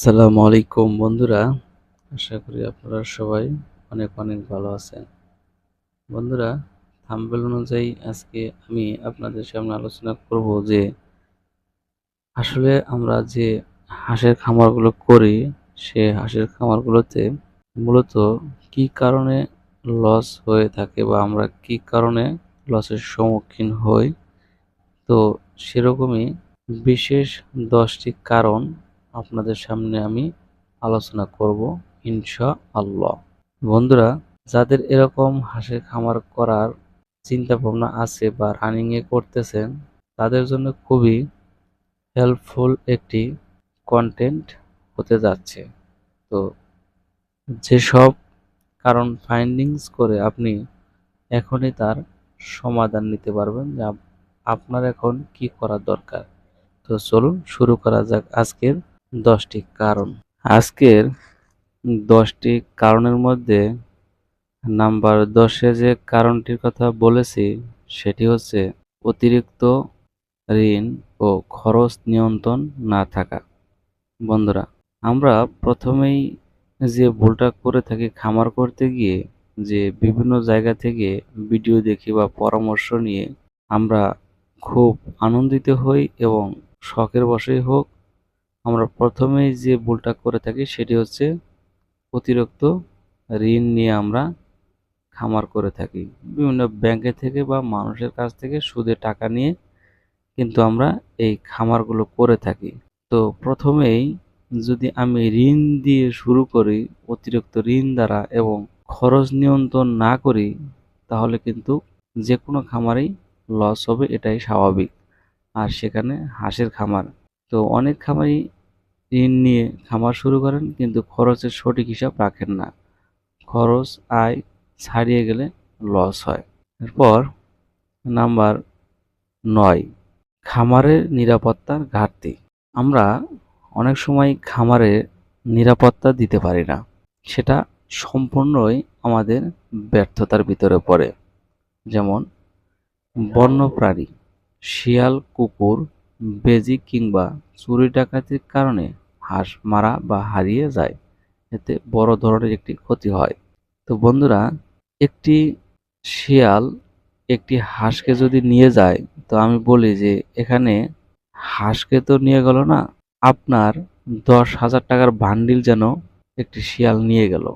আসসালামু আলাইকুম, বন্ধুরা। আশা করি আপনারা সবাই অনেক অনেক ভালো আছেন। বন্ধুরা, থাম্বেল অনুযায়ী আজকে আমি আপনাদের সামনে আলোচনা করব যে, আসলে আমরা যে হাঁসের খামারগুলো করি, সে হাঁসের খামারগুলোতে মূলত কি কারণে লস হয়ে থাকে বা আমরা কি কারণে লসের সম্মুখীন হই, তো সেরকমই বিশেষ দশটি কারণ আপনাদের সামনে আমি আলোচনা করব ইনশা আল্লাহ বন্ধুরা, যাদের এরকম হাঁসের খামার করার চিন্তা ভাবনা আছে বা রানিংয়ে করতেছেন, তাদের জন্য খুবই হেল্পফুল একটি কন্টেন্ট হতে যাচ্ছে। তো যেসব কারণ ফাইন্ডিংস করে আপনি এখনই তার সমাধান নিতে পারবেন যে আপনার এখন কি করা দরকার। তো চলুন শুরু করা যাক আজকের দশটি কারণ। আজকের দশটি কারণের মধ্যে নাম্বার দশে যে কারণটির কথা বলেছি, সেটি হচ্ছে অতিরিক্ত ঋণ ও খরচ নিয়ন্ত্রণ না থাকা। বন্ধুরা, আমরা প্রথমেই যে ভুলটা করে থাকি খামার করতে গিয়ে, যে বিভিন্ন জায়গা থেকে ভিডিও দেখি বা পরামর্শ নিয়ে আমরা খুব আনন্দিত হই এবং শখের বশেই হোক আমরা প্রথমেই যে ভুলটা করে থাকি সেটি হচ্ছে অতিরিক্ত ঋণ নিয়ে আমরা খামার করে থাকি। বিভিন্ন ব্যাংকে থেকে বা মানুষের কাছ থেকে সুদে টাকা নিয়ে কিন্তু আমরা এই খামারগুলো করে থাকি। তো প্রথমেই যদি আমি ঋণ দিয়ে শুরু করি, অতিরিক্ত ঋণ দ্বারা এবং খরচ নিয়ন্ত্রণ না করি, তাহলে কিন্তু যে কোনো খামারেই লস হবে, এটাই স্বাভাবিক। আর সেখানে হাঁসের খামার। তো অনেক খামারি ঋণ নিয়ে খামার শুরু করেন, কিন্তু খরচের সঠিক হিসাব রাখেন না। খরচ আয় ছাড়িয়ে গেলে লস হয়। এরপর নাম্বার নয়, খামারের নিরাপত্তার ঘাটতি। আমরা অনেক সময় খামারে নিরাপত্তা দিতে পারি না, সেটা সম্পূর্ণই আমাদের ব্যর্থতার ভিতরে পড়ে। যেমন বন্যপ্রাণী, শিয়াল, কুকুর বেজি কিংবা চুরি ডাকাতির কারণে হাঁস মারা বা হারিয়ে যায়, এতে বড় ধরনের একটি ক্ষতি হয়। তো বন্ধুরা, একটি শিয়াল একটি হাঁসকে যদি নিয়ে যায়, তো আমি বলি যে এখানে হাঁসকে তো নিয়ে গেল না, আপনার দশ হাজার টাকার বান্ডিল যেন একটি শিয়াল নিয়ে গেল।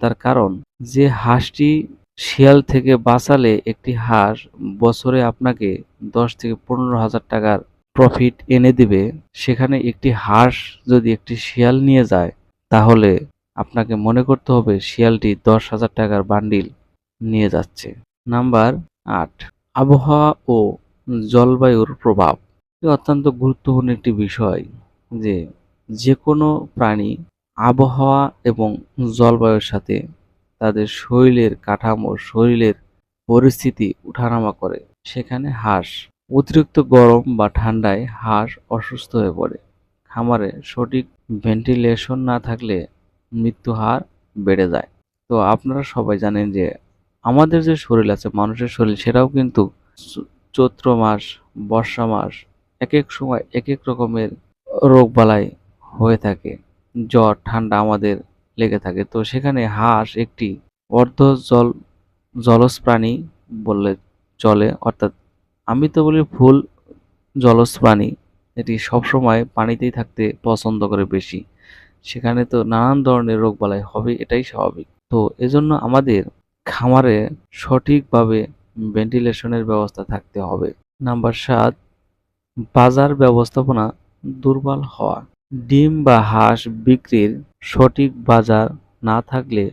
তার কারণ, যে হাঁসটি শিয়াল থেকে বাঁচালে একটি হাঁস বছরে আপনাকে দশ থেকে পনেরো হাজার টাকার প্রফিট এনে দিবে, সেখানে একটি হাঁস যদি একটি শিয়াল নিয়ে যায়, তাহলে আপনাকে মনে করতে হবে শিয়ালটি দশ হাজার টাকার বান্ডিল নিয়ে যাচ্ছে। নাম্বার আট, আবহাওয়া ও জলবায়ুর প্রভাব। অত্যন্ত গুরুত্বপূর্ণ একটি বিষয় যে যে কোনো প্রাণী আবহাওয়া এবং জলবায়ুর সাথে তাদের শরীরের কাঠামো, শরীরের পরিস্থিতি উঠানামা করে। সেখানে হাঁস অতিরিক্ত গরম বা ঠান্ডায় হাঁস অসুস্থ হয়ে পড়ে। খামারে সঠিক ভেন্টিলেশন না থাকলে মৃত্যু হার বেড়ে যায়। তো আপনারা সবাই জানেন যে আমাদের যে শরীর আছে, মানুষের শরীর, সেটাও কিন্তু চৈত্র মাস, বর্ষা মাস এক এক সময় এক এক রকমের রোগবালাই হয়ে থাকে। জ্বর, ঠান্ডা আমাদের লেগে থাকে। তো সেখানে হাঁস একটি অর্ধ জল, জলজ প্রাণী বললে চলে, অর্থাৎ আমি তো বলি ফুল জলজ প্রাণী, এটি সবসময় পানিতেই থাকতে পছন্দ করে বেশি। সেখানে তো নানান ধরনের রোগবালাই হবে, এটাই স্বাভাবিক। তো এজন্য আমাদের খামারে সঠিকভাবে ভেন্টিলেশনের ব্যবস্থা থাকতে হবে। নাম্বার সাত, বাজার ব্যবস্থাপনা দুর্বল হওয়া। ডিম বা হাঁস বিক্রির সঠিক বাজার না থাকলে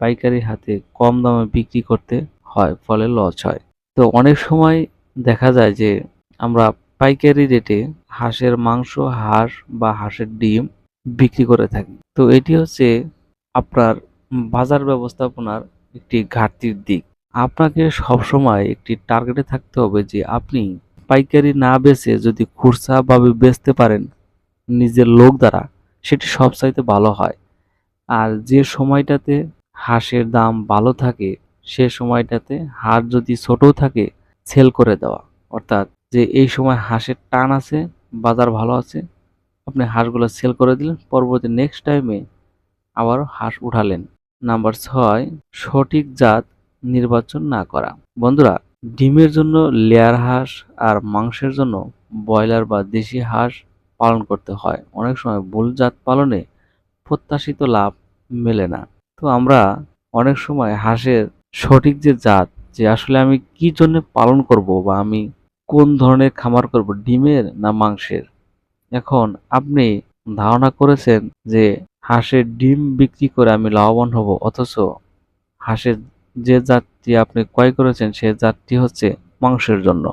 পাইকারি হাতে কম দামে বিক্রি করতে হয়, ফলে লস হয়। তো অনেক সময় দেখা যায় যে আমরা পাইকারি রেটে হাঁসের মাংস, হাঁস বা হাঁসের ডিম বিক্রি করে থাকি। তো এটি হচ্ছে আপনার বাজার ব্যবস্থাপনার একটি ঘাটতির দিক। আপনাকে সবসময় একটি টার্গেটে থাকতে হবে যে আপনি পাইকারি না বেচে যদি খুচরাভাবে বেচতে পারেন নিজের লোক দ্বারা, সেটি সবচাইতে ভালো হয়। আর যে সময়টাতে হাঁসের দাম ভালো থাকে, সে সময়টাতে হাঁস যদি ছোট থাকে সেল করে দেওয়া। অর্থাৎ যে এই সময় হাঁসের টান আছে, বাজার ভালো আছে, আপনি হাঁসগুলো সেল করে দিলেন, পরবর্তী নেক্সট টাইমে আবারও হাঁস উঠালেন। নাম্বার ছয়, সঠিক জাত নির্বাচন না করা। বন্ধুরা, ডিমের জন্য লেয়ার হাঁস আর মাংসের জন্য ব্রয়লার বা দেশি হাঁস পালন করতে হয়। অনেক সময় ভুল জাত পালনে প্রত্যাশিত লাভ মেলে না। তো আমরা অনেক সময় হাঁসের সঠিক যে জাত যে আসলে আমি কি জন্য পালন করব বা আমি কোন ধরনের খামার করব, ডিমের না মাংসের? এখন আপনি ধারণা করেছেন যে হাঁসের ডিম বিক্রি করে আমি লাভবান হব, অথচ হাঁসের যে জাতটি আপনি ক্রয় করেছেন সে জাতটি হচ্ছে মাংসের জন্য।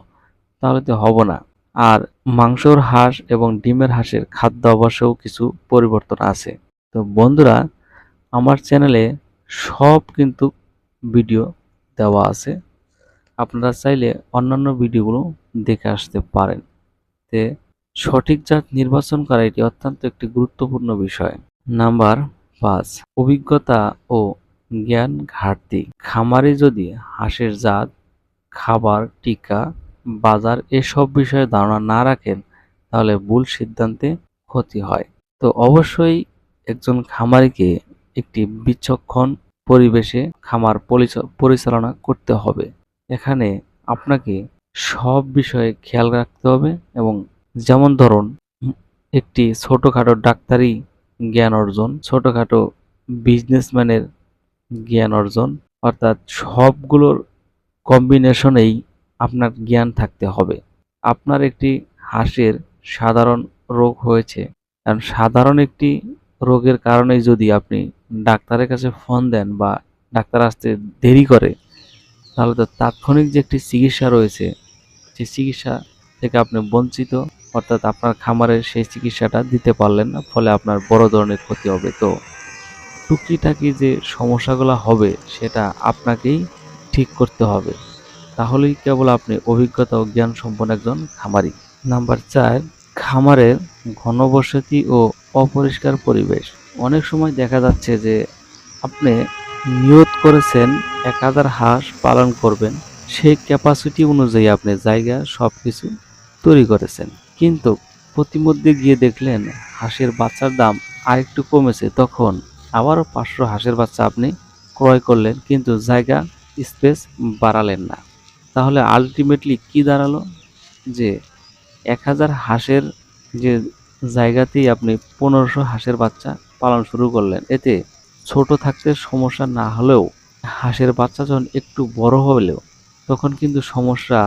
তাহলে তো হব না। আর মাংসর হাঁস এবং ডিমের হাঁসের খাদ্য অভ্যাসেও কিছু পরিবর্তন আছে। তো বন্ধুরা, আমার চ্যানেলে সব কিন্তু ভিডিও দেওয়া আছে। আপনারা চাইলে অন্যান্য ভিডিওগুলো দেখে আসতে পারেন। তে সঠিক জাত নির্বাচন করা এটি অত্যন্ত একটি গুরুত্বপূর্ণ বিষয়। নাম্বার পাঁচ, অভিজ্ঞতা ও জ্ঞান ঘাটতি। খামারে যদি হাঁসের জাত, খাবার, টিকা, বাজার এসব বিষয়ে ধারণা না রাখেন, তাহলে ভুল সিদ্ধান্তে ক্ষতি হয়। তো অবশ্যই একজন খামারিকে একটি বিচক্ষণ পরিবেশে খামার পরিচ- পরিচালনা করতে হবে। এখানে আপনাকে সব বিষয়ে খেয়াল রাখতে হবে এবং যেমন ধরুন, একটি ছোটোখাটো ডাক্তারি জ্ঞান অর্জন, ছোটোখাটো বিজনেসম্যানের জ্ঞান অর্জন, অর্থাৎ সবগুলোর কম্বিনেশনেই আপনার জ্ঞান থাকতে হবে। আপনার একটি হাঁসের সাধারণ রোগ হয়েছে। কারণ সাধারণ একটি রোগের কারণে যদি আপনি ডাক্তারের কাছে ফোন দেন বা ডাক্তার আসতে দেরি করে, তাহলে তো তাৎক্ষণিক যে একটি চিকিৎসা রয়েছে সেই চিকিৎসা থেকে আপনি বঞ্চিত, অর্থাৎ আপনার খামারের সেই চিকিৎসাটা দিতে পারলেন না, ফলে আপনার বড় ধরনের ক্ষতি হবে। তো টুকিটাকি যে সমস্যাগুলো হবে, সেটা আপনাকেই ঠিক করতে হবে। তাহলেই কেবল আপনি অভিজ্ঞতা ও জ্ঞান সম্পন্ন একজন খামারি। নাম্বার চার, খামারের ঘনবসতি ও অপরিষ্কার পরিবেশ। অনেক সময় দেখা যাচ্ছে যে আপনি নিয়ত করেছেন এক হাজার হাঁস পালন করবেন, সেই ক্যাপাসিটি অনুযায়ী আপনি জায়গা সব কিছু তৈরি করেছেন। কিন্তু প্রতিমধ্যে গিয়ে দেখলেন হাঁসের বাচ্চার দাম আরেকটু কমেছে, তখন আবারও পাঁচশো হাঁসের বাচ্চা আপনি ক্রয় করলেন, কিন্তু জায়গা স্পেস বাড়ালেন না। তাহলে আলটিমেটলি কি দাঁড়াল? যে এক হাজার হাঁসের যে জায়গাতেই আপনি পনেরোশো হাঁসের বাচ্চা পালন শুরু করলেন। এতে ছোট থাকতে সমস্যা না হলেও হাঁসের বাচ্চা যখন একটু বড় হলেও তখন কিন্তু সমস্যা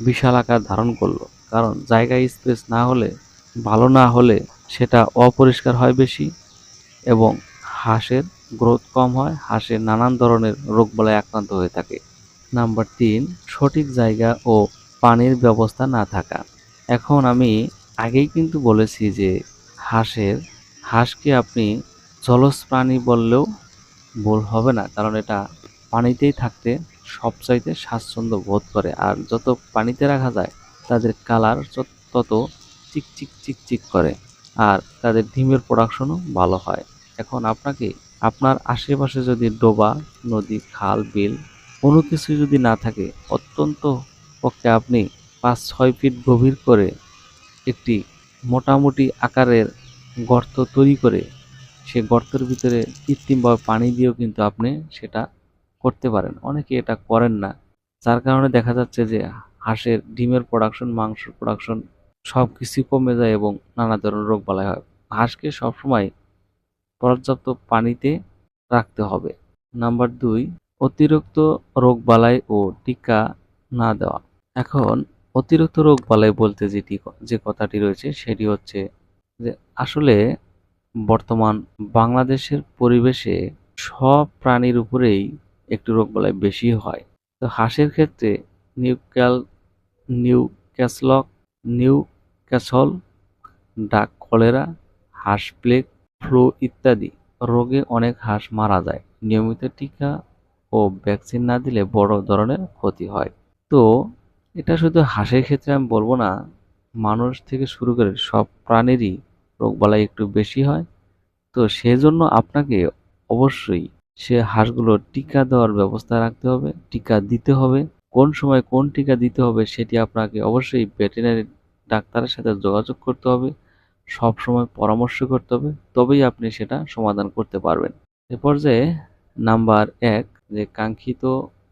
বিশাল আকার ধারণ করল। কারণ জায়গায় স্পেস না হলে, ভালো না হলে সেটা অপরিষ্কার হয় বেশি এবং হাঁসের গ্রোথ কম হয় হাঁসের নানান ধরনের রোগবালায় আক্রান্ত হয়ে থাকে। নাম্বার তিন, সঠিক জায়গা ও পানির ব্যবস্থা না থাকা। এখন আমি আগেই কিন্তু বলেছি যে হাঁসের হাঁসকে আপনি জলজ প্রাণী বললেও ভুল হবে না, কারণ এটা পানিতেই থাকতে সবচাইতে স্বাচ্ছন্দ্য বোধ করে। আর যত পানিতে রাখা যায়, তাদের কালার তত চিক চিক চিক চিক করে, আর তাদের ডিমের প্রোডাকশনও ভালো হয়। এখন আপনাকে, আপনার আশেপাশে যদি ডোবা, নদী, খাল, বিল কোনো কিছু যদি না থাকে, অত্যন্ত পক্ষে আপনি পাঁচ ছয় ফিট গভীর করে একটি মোটামুটি আকারের গর্ত তৈরি করে সে গর্তের ভিতরে কৃত্রিমভাবে পানি দিয়েও কিন্তু আপনি সেটা করতে পারেন। অনেকে এটা করেন না। যার কারণে দেখা যাচ্ছে যে হাঁসের ডিমের প্রোডাকশন মাংসের প্রোডাকশন সব কিছুই কমে যায় এবং নানা ধরনের রোগ বালাই হয়। হাঁসকে সবসময় পর্যাপ্ত পানিতে রাখতে হবে। নাম্বার দুই, অতিরিক্ত রোগ বালাই ও টিকা না দেওয়া। এখন অতিরিক্ত রোগ বালাই বলতে যেটি, যে কথাটি রয়েছে সেটি হচ্ছে যে আসলে বর্তমান বাংলাদেশের পরিবেশে সব প্রাণীর উপরেই একটু রোগ বালাই বেশি হয়। তো হাঁসের ক্ষেত্রে নিউক্যাল নিউ ক্যাসলক নিউ ক্যাসল ডাক কলেরা, হাঁস প্লেগ, ফ্লু ইত্যাদি রোগে অনেক হাঁস মারা যায়। নিয়মিত টিকা ও ভ্যাকসিন না দিলে বড় ধরনের ক্ষতি হয়। তো এটা শুধু হাঁসের ক্ষেত্রে আমি বলব না, মানুষ থেকে শুরু করে সব প্রাণীরই রোগবালাই একটু বেশি হয়। তো সেজন্য আপনাকে অবশ্যই সে হাঁসগুলোর টিকা দেওয়ার ব্যবস্থা রাখতে হবে, টিকা দিতে হবে। কোন সময় কোন টিকা দিতে হবে সেটি আপনাকে অবশ্যই ভেটেরিনারি ডাক্তারের সাথে যোগাযোগ করতে হবে। সব সময় পরামর্শ করতে হবে, তবেই আপনি সেটা সমাধান করতে পারবেন। এ পর্যায়ে নাম্বার এক যে কাঙ্ক্ষিত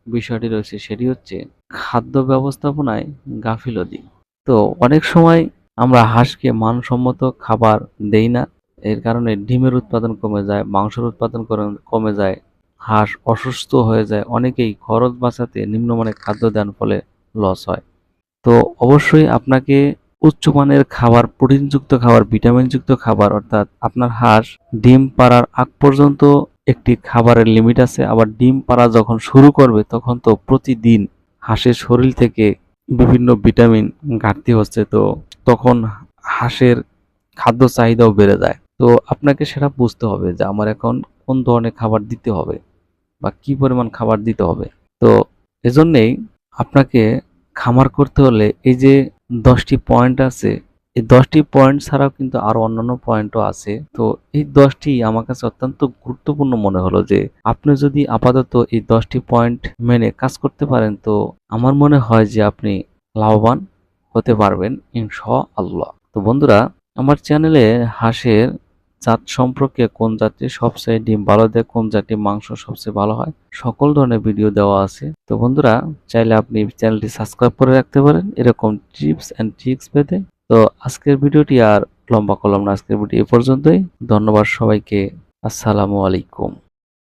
বিষয়টি রয়েছে সেটি হচ্ছে খাদ্য ব্যবস্থাপনায় গাফিলতি। তো অনেক সময় আমরা হাঁসকে মানসম্মত খাবার দেই না। এর কারণে ডিমের উৎপাদন কমে যায়, মাংসের উৎপাদন কমে যায়, হাঁস অসুস্থ হয়ে যায়। অনেকেই খরচ বাঁচাতে নিম্নমানের খাদ্য দেওয়ার ফলে লস হয়। তো অবশ্যই আপনাকে উচ্চমানের খাবার, প্রোটিনযুক্ত খাবার, ভিটামিনযুক্ত খাবার, অর্থাৎ আপনার হাঁস ডিম পাড়ার আগ পর্যন্ত একটি খাবারের লিমিট আছে। আবার ডিম পাড়া যখন শুরু করবে, তখন তো প্রতিদিন হাঁসের শরীর থেকে বিভিন্ন ভিটামিন ঘাটতি হচ্ছে, তো তখন হাঁসের খাদ্য চাহিদাও বেড়ে যায়। তো আপনাকে সেটা বুঝতে হবে যে আমার এখন কোন ধরনের খাবার দিতে হবে বা কি পরিমাণ খাবার দিতে হবে। তো এজন্যেই আপনাকে খামার করতে হলে এই যে দশটি পয়েন্ট আছে এই দশটি পয়েন্ট ছাড়াও কিন্তু আরও অন্যান্য পয়েন্টও আছে। তো এই দশটি আমার কাছে অত্যন্ত গুরুত্বপূর্ণ মনে হলো যে, আপনি যদি আপাতত এই দশটি পয়েন্ট মেনে কাজ করতে পারেন, তো আমার মনে হয় যে আপনি লাভবান হতে পারবেন ইনশা আল্লাহ তো বন্ধুরা, আমার চ্যানেলে হাঁসের জাত সম্পর্কে কোন জাতি সবচেয়ে ডিম ভালো দেয়, কোন জাতি মাংস সবচেয়ে ভালো হয়, সকল ধরনের ভিডিও দেওয়া আছে। তো বন্ধুরা, চাইলে আপনি চ্যানেলটি সাবস্ক্রাইব করে রাখতে পারেন, এরকম টিপস অ্যান্ড ট্রিক্স পেতে। তো আজকের ভিডিওটি আর লম্বা করলাম না, আজকের ভিডিও এ পর্যন্তই। ধন্যবাদ সবাইকে। আসসালামু আলাইকুম।